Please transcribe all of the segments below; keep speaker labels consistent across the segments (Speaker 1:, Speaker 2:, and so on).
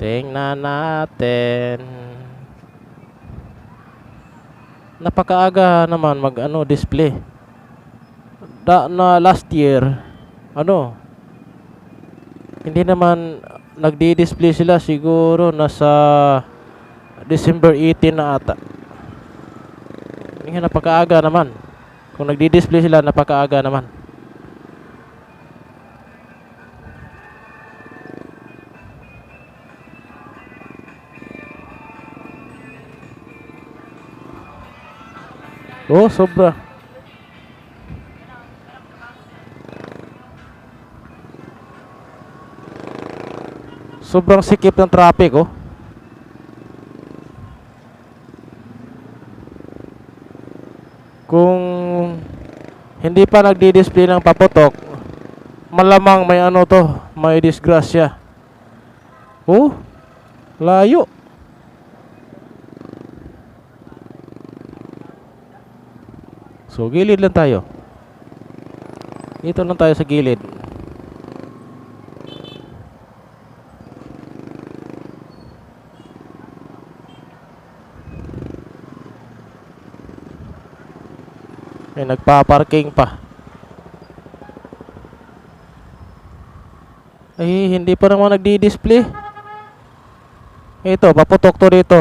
Speaker 1: Tingnan natin. Napakaaga naman mag ano display. Da na last year ano hindi naman nagdi-display sila siguro nasa December 18 na ata. Hindi napakaaga naman. Kung nagdi-display sila napakaaga naman. Oh, sobra. Sobrang sikip ng traffic, oh. Kung hindi pa nagdi-display ng paputok, malamang may ano to, may disgrasya. Oh, layo. So, gilid lang tayo. Dito lang tayo sa gilid. May nagpa-parking pa. Ay, hindi pa naman nagdi-display. Ito, paputok to dito.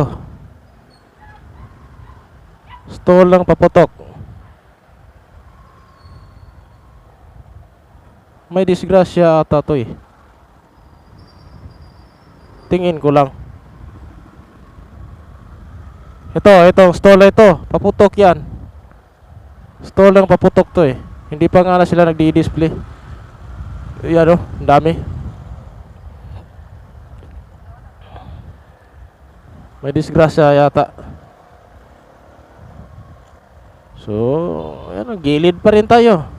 Speaker 1: Stall lang paputok. May disgrasya ata to eh. Tingin ko lang. Ito, ito, stall ito. Paputok yan. Stall lang paputok to eh. Hindi pa nga na sila nagdi-display. Yan oh, ang dami. May disgrasya yata. So, ayan, gilid pa rin tayo.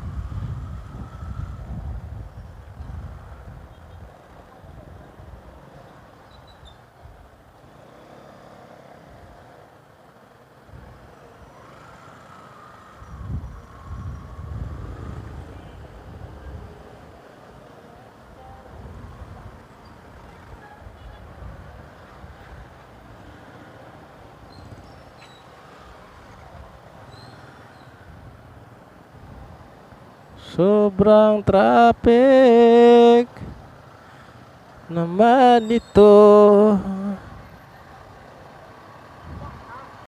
Speaker 1: Sobrang traffic naman ito.